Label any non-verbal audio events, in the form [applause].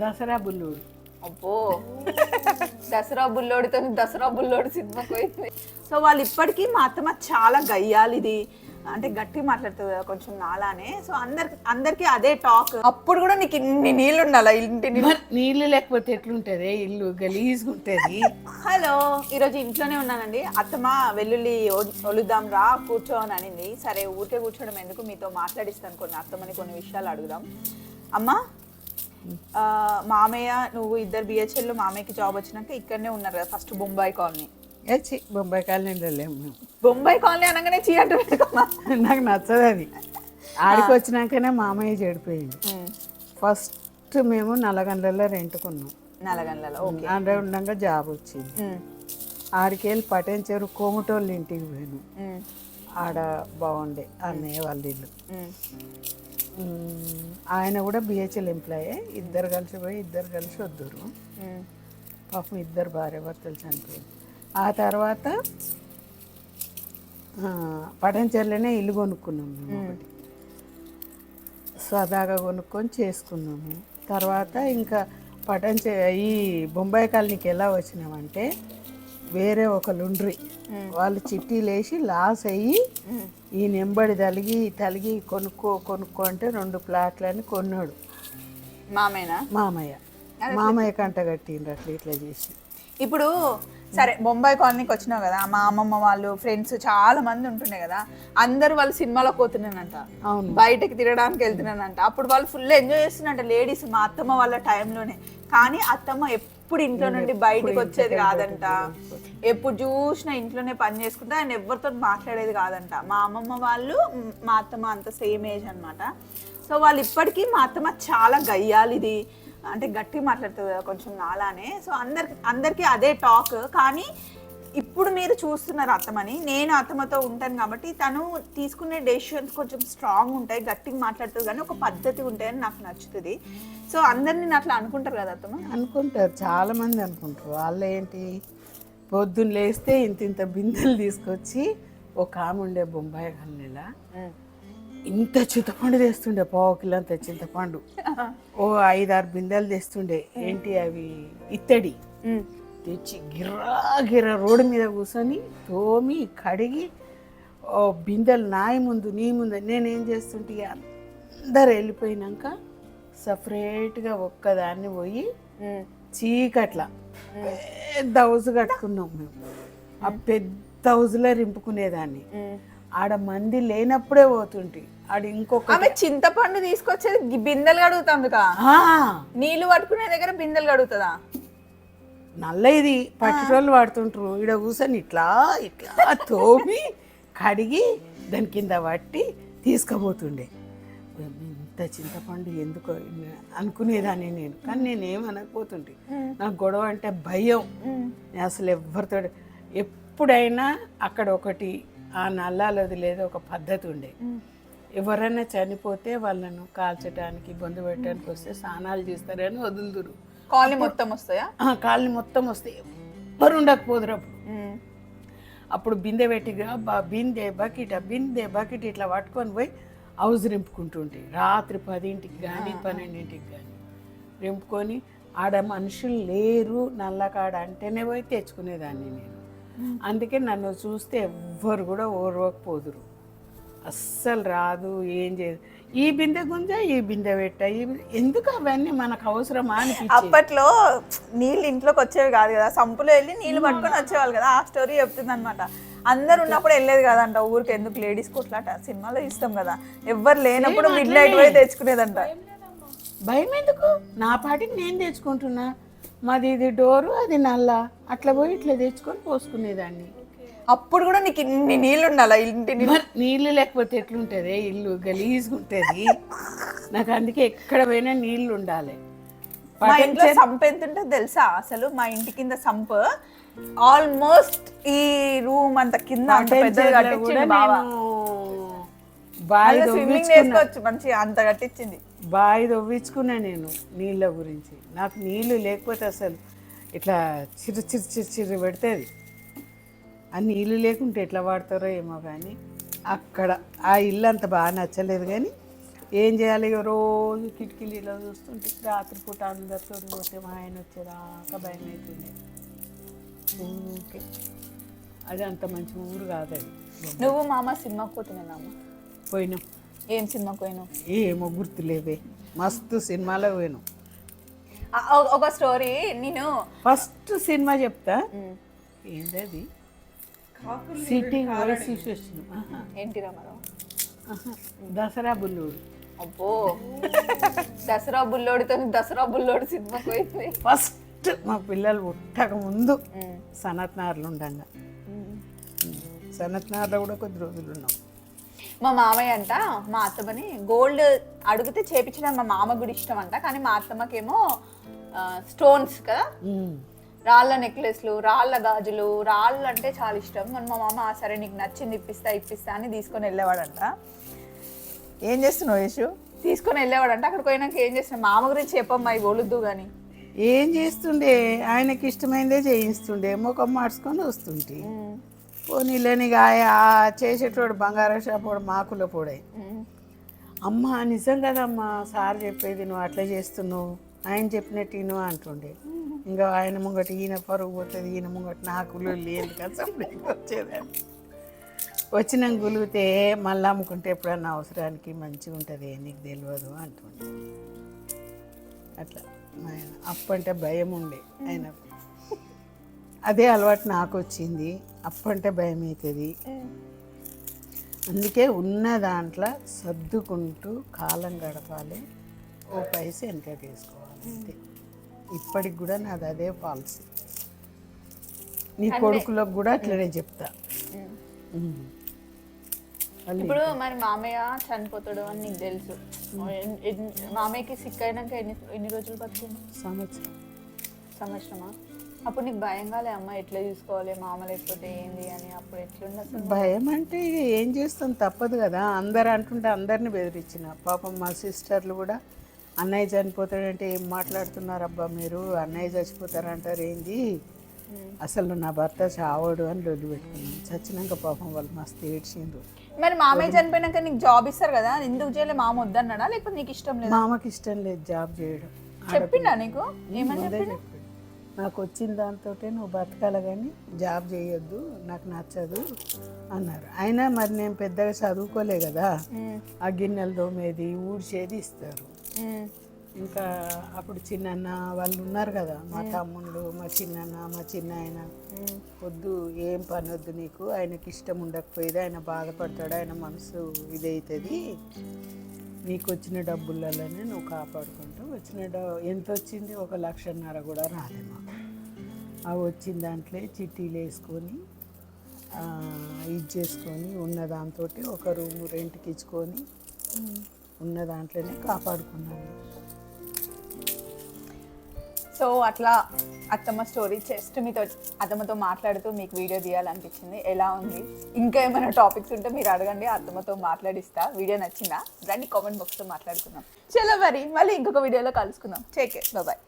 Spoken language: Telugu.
దసరా బుల్లుడు. అబ్బో. దసరా బుల్లోడితో దసరా బుల్లోడి సినిమా పోయింది. సో వాళ్ళు ఇప్పటికీ మా అత్తమ్మ చాలా గయ్యాలిది అంటే గట్టి మాట్లాడుతుంది కదా కొంచెం నాలానే. సో అందరికి అందరికి అదే టాక్. అప్పుడు కూడా నీకు ఇన్ని నీళ్ళు? ఉండాలా ఇంటి నీళ్ళు లేకపోతే ఎట్లుంటది? ఇల్లు గలీజ్గా ఉంటుంది. హలో ఈరోజు ఇంట్లోనే ఉన్నానండి. అత్తమ్మ వెల్లుల్లి ఒలుద్దాం రా కూర్చో అని అనింది. సరే ఊరికే కూర్చోవడం ఎందుకు? మీతో మాట్లాడిస్తాను కొన్ని అత్తమ్మని కొన్ని విషయాలు అడుగుదాం. అమ్మా మామయ్య నువ్వు ఇద్దరు బిహెచ్ఎల్లో మామయ్యకి జాబ్ వచ్చినాక ఇక్కడనే ఉన్నారు కదా ఫస్ట్ బొంబాయి కాలనీ. బొంబాయి కాలనీలో లేము మేము. బొంబాయి కాలనీ అనగానే చీయంట పెట్టుకోమా నాకు నచ్చదు అది. ఆడికి వచ్చినాకనే మామయ్య చెడిపోయింది ఫస్ట్ మేము నల్లగండ్లలో రెంట్కున్నాం. నల్లగండ్లలో ఆడ ఉండగా జాబ్ వచ్చింది. ఆడికి వెళ్ళి పటేన్ చెరు కోమటోళ్ళ ఇంటికి పోయాను. ఆడ బాగుండే అన్నయ్య వాళ్ళ ఇల్లు. ఆయన కూడా బిహెచ్ఎల్ ఎంప్లాయే ఇద్దరు కలిసి పోయి ఇద్దరు కలిసి వద్దురు. పాపం ఇద్దరు భార్య భర్తలు చనిపోయింది ఆ తర్వాత పటంచెర్లోనే ఇల్లు కొనుక్కున్నాం మేము స్వదాగా కొనుక్కొని చేసుకున్నాము తర్వాత ఇంకా పటంచె ఈ బొంబాయి కాలనీకి ఎలా వచ్చినామంటే వేరే ఒక లుండ్రి. వాళ్ళు చిట్టీలు వేసి లాస్ అయ్యి ఈ నెంబడి తలిగి తలిగి కొనుక్కో కొనుక్కో అంటే రెండు ప్లాట్లని కొన్నాడు. మామయ్యనా? మామయ్య. మామయ్య కంట కట్టిండ్రు అట్లా ఇట్లా చేసి. ఇప్పుడు సరే బొంబాయి కాలనీకి వచ్చినావు కదా మా అమ్మమ్మ వాళ్ళు ఫ్రెండ్స్ చాలా మంది ఉంటుండే కదా అందరూ వాళ్ళు సినిమాలో పోతున్నానంట అవును. బయటకి తిరగడానికి వెళ్తున్నానంట అప్పుడు వాళ్ళు ఫుల్ ఎంజాయ్ చేస్తున్నట్ట లేడీస్ మా అత్తమ్మ వాళ్ళ టైంలోనే కానీ అత్తమ్మ ఎప్పుడు ఇంట్లో నుండి బయటకు వచ్చేది కాదంట. ఎప్పుడు చూసినా ఇంట్లోనే పని చేసుకుంటే ఆయన ఎవరితో మాట్లాడేది కాదంట. మా అమ్మమ్మ వాళ్ళు మ్, అత్తమ్మ అంత సేమ్ ఏజ్ అన్నమాట. సో వాళ్ళు ఇప్పటికీ మా అత్తమ్మ చాలా గయ్యాలిది అంటే గట్టి మాట్లాడుతుంది కదా కొంచెం నాలానే. సో అందరికి అందరికీ అదే టాక్. కానీ ఇప్పుడు మీరు చూస్తున్నారు అత్తమని నేను అత్తమ్మతో ఉంటాను కాబట్టి తను తీసుకునే డెసిషన్స్ కొంచెం స్ట్రాంగ్ ఉంటాయి గట్టిగా మాట్లాడుతుంది కానీ ఒక పద్ధతి ఉంటాయని నాకు నచ్చుతుంది. సో అందరిని నేను అట్లా అనుకుంటారు కదా అత్తమ్మ? అనుకుంటారు చాలా మంది అనుకుంటారు. వాళ్ళు ఏంటి? పొద్దున్న లేస్తే ఇంత ఇంత బిందెలు తీసుకొచ్చి ఒక ఆమె ఉండే బొంబాయి కన్నెలా ఇంత చింతపండు తెస్తుండే పావు కిలో అంత చింతపండు. [laughs] ఓ ఐదారు బిందెలు తెస్తుండే ఏంటి అవి? ఇత్తడి. తెచ్చి గిర్రా గిర్రా రోడ్డు మీద కూర్చొని తోమి కడిగి ఓ బిందెలు నాయి ముందు నీ ముందు నేనేం చేస్తుంటే అందరు వెళ్ళిపోయినాక సపరేట్గా ఒక్కదాన్ని పోయి చీకట్ల పెద్ద హౌస్ కట్టుకున్నాం మేము. ఆ పెద్ద హౌస్లో రింపుకునేదాన్ని. ఆడ మంది లేనప్పుడే పోతుంటే. ఆడ ఇంకొక ఆమె చింతపండు తీసుకొచ్చేది బిందెలు కడుగుతుందిగా? ఆ, నీళ్ళు పట్టుకునే దగ్గర బిందెలు కడుగుతుందా? నల్ల ఇది పట్టురోళ్ళు వాడుతుంటారు. ఈడ కూర్చొని ఇట్లా ఇట్లా తోమి కడిగి దాని కింద పట్టి తీసుకుపోతుండే. ఇంత చింతపండు ఎందుకు అనుకునేదాన్ని నేను. కానీ నేను ఏమనకపోతుంటే నాకు గొడవ అంటే భయం. నేను అసలు ఎవరితో ఎప్పుడైనా అక్కడ ఒకటి ఆ నల్లాలది లేదా ఒక పద్ధతి ఉండే. ఎవరైనా చనిపోతే వాళ్ళను కాల్చడానికి ఇబ్బంది పెట్టడానికి వస్తే స్నానాలు చేస్తారని వదులుదురు కాలనీ మొత్తం వస్తాయా? కాళ్ళు మొత్తం వస్తే ఎవ్వరు ఉండకపోదురు అప్పుడు. అప్పుడు బిందె పెట్టిగా బా బిందె బకెట్ ఆ బిందె బకెట్ ఇట్లా పట్టుకొని పోయి హౌస్ రింపుకుంటుంటే రాత్రి పదింటికి కానీ పన్నెండింటికి కానీ రింపుకొని ఆడ మనుషులు లేరు నల్లకాడ అంటేనే పోయి తెచ్చుకునేదాన్ని నేను. అందుకే నన్ను చూస్తే ఎవ్వరు కూడా ఓర్వకపోదురు. అస్సలు రాదు ఏం చేయదు. ఈ బిందె గుంజ ఈ బిందె పెట్ట ఈ ఎందుకు అవన్నీ మనకు అవసరమా అనిపించి అప్పట్లో నీళ్ళు ఇంట్లోకి వచ్చేవి కాదు కదా సంపులో వెళ్ళి నీళ్ళు పట్టుకొని వచ్చేవాళ్ళు కదా ఆ స్టోరీ చెప్తుంది అనమాట అందరు ఉన్నప్పుడు వెళ్ళేది కదంట ఊరికి ఎందుకు లేడీస్ కొట్లాట సినిమాలో ఇస్తాం కదా ఎవ్వరు లేనప్పుడు మిడ్ నైట్ పోయి తెచ్చుకునేదంట. భయం ఎందుకు? నా పాటికి నేను తెచ్చుకుంటున్నా. మాది ఇది డోరు అది నల్ల. అట్లా పోయి ఇట్లా తెచ్చుకొని పోసుకునేదాన్ని. అప్పుడు కూడా నీకు ఇన్ని నీళ్ళు? ఉండాలా ఇంటి నీళ్ళు లేకపోతే ఎట్లుంటుంది? ఇల్లు గలీజ్గా ఉంటుంది నాకు అందుకే ఎక్కడ పోయినా నీళ్ళు ఉండాలి మా ఇంట్లో సంప్ ఎంత ఉంటుంది తెలుసా? అసలు మా ఇంటి కింద సంప్. ఆల్మోస్ట్ ఈ రూమ్ అంత కింద అంత బావ. స్విమ్మింగ్ చేసుకోవచ్చు మంచిగా అంత కట్టించింది. బావి తవ్వించుకున్నా నేను నీళ్ళ గురించి. నాకు నీళ్ళు లేకపోతే అసలు ఇట్లా చిరు చిరు చిరు చిరు పెడుతుంది. ఆ నీళ్ళు లేకుంటే ఎట్లా వాడతారో ఏమో కానీ అక్కడ ఆ ఇల్లు అంత బాగా నచ్చలేదు కానీ ఏం చేయాలి రోజు కిటికీలు ఇలా చూస్తుంటే రాత్రిపూట అందరితో పోతే మా ఆయన వచ్చేదాకా భయం అవుతుంది ఊరికే. అది అంత మంచి ఊరు కాదు అది. నువ్వు మామ సినిమాకి పోతున్నావు పోయినాం. ఏం సినిమాకి పోయినావు? ఏమో గుర్తులేవే. మస్తు సినిమాలో పోయినాం. ఆ, ఒక- స్టోరీ నేను ఫస్ట్ సినిమా చెప్తా. ఏంటది సిటీ వైస్ చూసి వచ్చినాం ఆహా, ఏంటి రామారావు? ఆహా. దసరా బుల్లుడు. అబ్బో. దసరా బుల్లోడితో దసరా బుల్లోడు సినిమాకి పోయింది. ఫస్ట్ మా పిల్లలు పుట్టక ముందు ఉమ్, సనత్ నార్లు ఉండంగా. ఉమ్. సనత్ నార్లో కూడా కొద్ది రోజులు ఉన్నాం. మా మామయ్య అంట మా అత్తమ్మని గోల్డ్ అడిగితే చేపించడం మా మామ కూడా ఇష్టం అంట కానీ మా అత్తమ్మకేమో స్టోన్స్ కదా. రాళ్ళ నెక్లెస్లు రాళ్ళ గాజులు రాళ్ళు అంటే చాలా ఇష్టం. మన మా మామ "ఆ, సరే నీకు నచ్చింది ఇప్పిస్తా ఇప్పిస్తా అని తీసుకొని వెళ్ళేవాడంట. ఏం చేస్తున్నావు యేషు తీసుకొని వెళ్ళేవాడంట. అక్కడికి పోయినాక ఏం చేస్తున్నావు మామ గురించి చెప్పమ్మా ఇవి ఒలుద్దు కానీ ఏం చేస్తుండే? ఆయనకి ఇష్టమైందే చేయిస్తుండే. ముఖం మార్చుకొని వస్తుంటే. ఆ- ఆ చేసేటోడు బంగారం షాప్ వాడు మాకుల పోడే. అమ్మ నిజం కదమ్మా సార్ చెప్పేది నువ్వు అట్లా చేస్తున్నావు. ఆయన చెప్పినట్టు ఈను అంటుండే. ఇంకా ఆయన ముంగట ఈయన పరుగు పోతుంది ఈయన ముంగట నాకు లేదు కదా వచ్చేదాన్ని. వచ్చినాక గులిగితే మళ్ళీ అమ్ముకుంటే ఎప్పుడన్నా అవసరానికి మంచిగా ఉంటుంది నీకు తెలియదు అంటుండే. అట్లా ఆయన. అప్పంటే భయం ఉండే ఆయనకు. అదే అలవాటు నాకు వచ్చింది. అప్పంటే భయం అవుతుంది. అందుకే ఉన్న దాంట్లో సర్దుకుంటూ కాలం గడపాలి. ఓ పైసా వెనక వేసుకోవాలి. అంతే ఇప్పటికి కూడా నాది అదే పాలసీ. నీ కొడుకులకు కూడా అట్లనే చెప్తా. ఇప్పుడు మరి మామయ్య చనిపోతాడు అని నీకు తెలుసు. మామయ్యకి సిక్ అయినాక ఎన్ని ఎన్ని రోజులు పడుతుంది సంవత్సరం. సంవత్సరమా? అప్పుడు నీకు భయం కాలే అమ్మ ఎట్లా చూసుకోవాలి మామ లేకపోతే ఏంది అని అప్పుడు ఎట్లుండే అసలు? భయం అంటే ఇక ఏం చేస్తాం తప్పదు కదా. అందరు అంటుంటే అందరిని బెదిరించిన. పాపం మా సిస్టర్లు కూడా అన్నయ్య చనిపోతాడంటే ఏం మాట్లాడుతున్నారు అబ్బా మీరు? అన్నయ్య చచ్చిపోతారంటారు ఏంది? అసలు నా భర్త చావడు అని లొల్లి పెట్టుకున్నాం చచ్చినాక పాపం వాళ్ళు మస్తు ఏడ్చిండ్రు. మరి మామయ్య చనిపోయినాక నీకు జాబ్ ఇస్తారు కదా? ఎందుకు చేయలే? మామ వద్దన్నాడా? లేకపోతే నీకు ఇష్టం లేదా? మామకి ఇష్టం లేదు జాబ్ చేయడం. చెప్పిండా నీకు? ఏమని చెప్పాడు. నాకు వచ్చిన దాంతో నువ్వు బతకాల కానీ జాబ్ చేయొద్దు నాకు నచ్చదు అన్నారు. అయినా మరి నేను పెద్దగా చదువుకోలే కదా. ఆ గిన్నెలు తోమేది ఊడ్చేది ఇస్తారు. ఇంకా అప్పుడు చిన్నన్న వాళ్ళు ఉన్నారు కదా మా తమ్ముళ్ళు మా చిన్నన్న మా చిన్న ఆయన. వద్దు ఏం పని వద్దు నీకు. ఆయనకి ఇష్టం ఉండకపోయేది ఆయన బాధపడతాడు ఆయన మనసు ఇదవుతుంది నీకు వచ్చిన డబ్బులలోనే నువ్వు కాపాడుకుంటూ వచ్చిన ఎంత వచ్చింది? ఒక లక్షన్నర కూడా రాలే మాకు. ఆ వచ్చిన దాంట్లో చిట్టీలు వేసుకొని ఇది చేసుకొని ఉన్న దాంతో ఒక రూమ్ రెంట్కి ఇచ్చుకొని ఉన్న దాంట్లోనే కాపాడుకున్నాను. సో అట్లా అత్తమ్మ స్టోరీ జస్ట్ మీతో అత్తమ్మతో మాట్లాడుతూ మీకు వీడియో తీయాలనిపించింది. ఎలా ఉంది? ఇంకా ఏమైనా టాపిక్స్ ఉంటే మీరు అడగండి అత్తమ్మతో మాట్లాడిస్తా. వీడియో నచ్చిందా? రండి కామెంట్ బాక్స్లో మాట్లాడుకుందాం. చలో మరి మళ్ళీ ఇంకొక వీడియోలో కలుసుకుందాం. Take bye